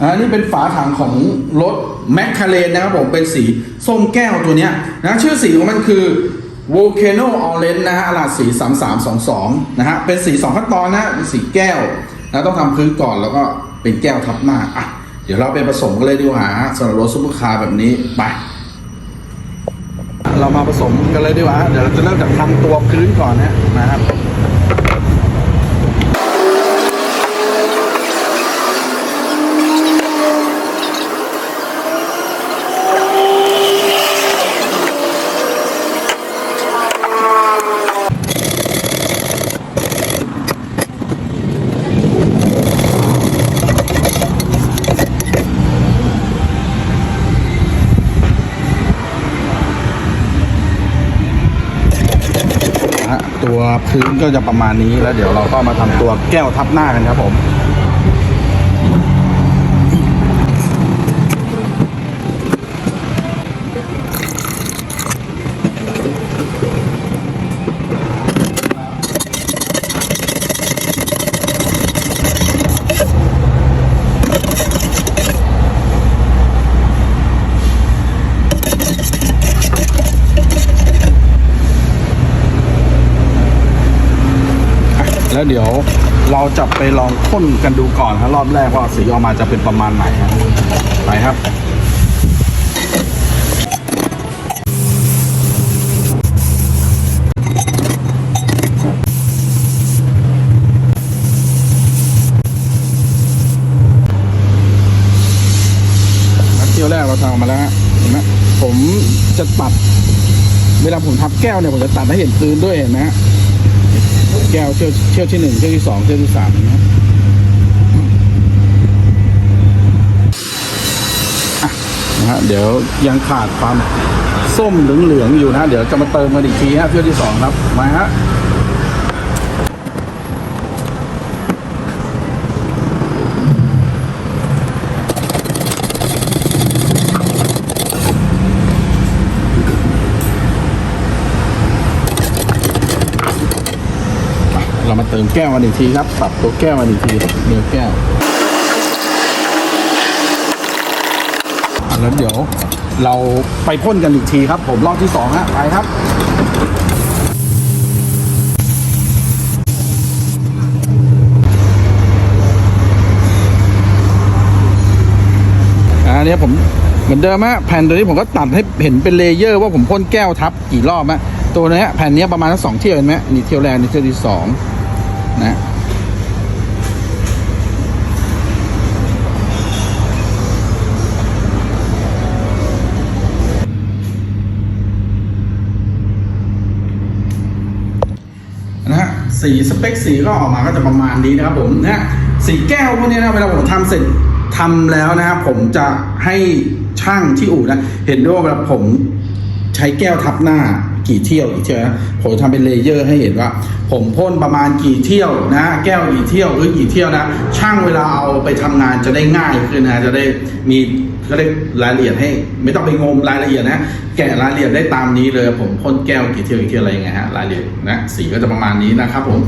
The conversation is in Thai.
อันนี้เป็นฝาถังของรถแมคคาเรนนะครับผมเป็นสีส้มแก้วตัวเนี้ยนะชื่อสีของมันคือ Volcano Orange นะฮะอลาดสี 3322 นะฮะเป็นสี 2 ขั้นตอนนะเป็นสีแก้วนะต้องทำพื้นก่อนแล้วก็เป็นแก้วทับหน้าอะเดี๋ยวเราไปผสมกันเลยดีกว่าสำหรับรถซุปเปอร์คาร์แบบนี้ไปเรามาผสมกันเลยดีกว่า เดี๋ยวเราจะเริ่มจากทำตัวพื้นก่อนนะนะครับ พื้นก็จะประมาณนี้แล้วเดี๋ยวเราก็มาทำตัวแก้วทับหน้ากันครับผม แล้วเดี๋ยวเราจะไปลองพ่นกันดูก่อนครับรอบแรกว่าสีออกมาจะเป็นประมาณไหนครับไปครับนัดเที่ยวแรกเราทำมาแล้วเห็นไหมผมจะตัด เวลาผมทับแก้วเนี่ยผมจะตัดให้เห็นพื้นด้วยเห็นไหมฮะ แก้วเชือกเชือกที่หนึ่งเชือกที่สองเชือกที่สามนะนะฮะเดี๋ยวยังขาดความส้มเหลืองๆอยู่นะ เดี๋ยวจะมาเติมกันอีกทีฮะเชือกที่สองครับมาฮะ เรามาเติมแก้วกันอีกทีครับปรับตัวแก้วกันอีกทีเนื้อแก้วอะแล้วเดี๋ยวเราไปพ่นกันอีกทีครับ ผมรอบที่สองฮะไปครับอันนี้ผมเหมือนเดิมฮะแผ่นตัวนี้ผมก็ตัดให้เห็นเป็นเลเยอร์ว่าผมพ่นแก้วทับกี่รอบฮะตัวนี้แผ่นนี้ประมาณทั้งสองเที่ยวเห็นไหมนี่เที่ยวแรกนี่เที่ยวที่สองนะนะฮะ สีสเปคสีก็ออกมาก็จะประมาณนี้นะครับผมนะฮะสีแก้วพวกนี้นะเวลาผมทำเสร็จทำแล้วนะครับผมจะให้ช่างที่อู่นะเห็นด้วยว่าเวลาผมใช้แก้วทับหน้า กี่เที่ยวกี่เที่ยวนะผมทำเป็นเลเยอร์ให้เห็นว่า ผมพ่นประมาณกี่เที่ยวนะ แก้วกี่เที่ยวหรือกี่เที่ยวนะ ช่างเวลาเอาไปทำงานจะได้ง่ายขึ้นนะจะได้มีก็ได้รายละเอียดให้ ไม่ต้องไปงมรายละเอียดนะแกะรายละเอียดได้ตามนี้เลย ผมพ่นแก้วกี่เที่ยวกี่เที่ยวอะไรยังไงฮะรายละเอียดนะสีก็จะประมาณนี้นะครับผม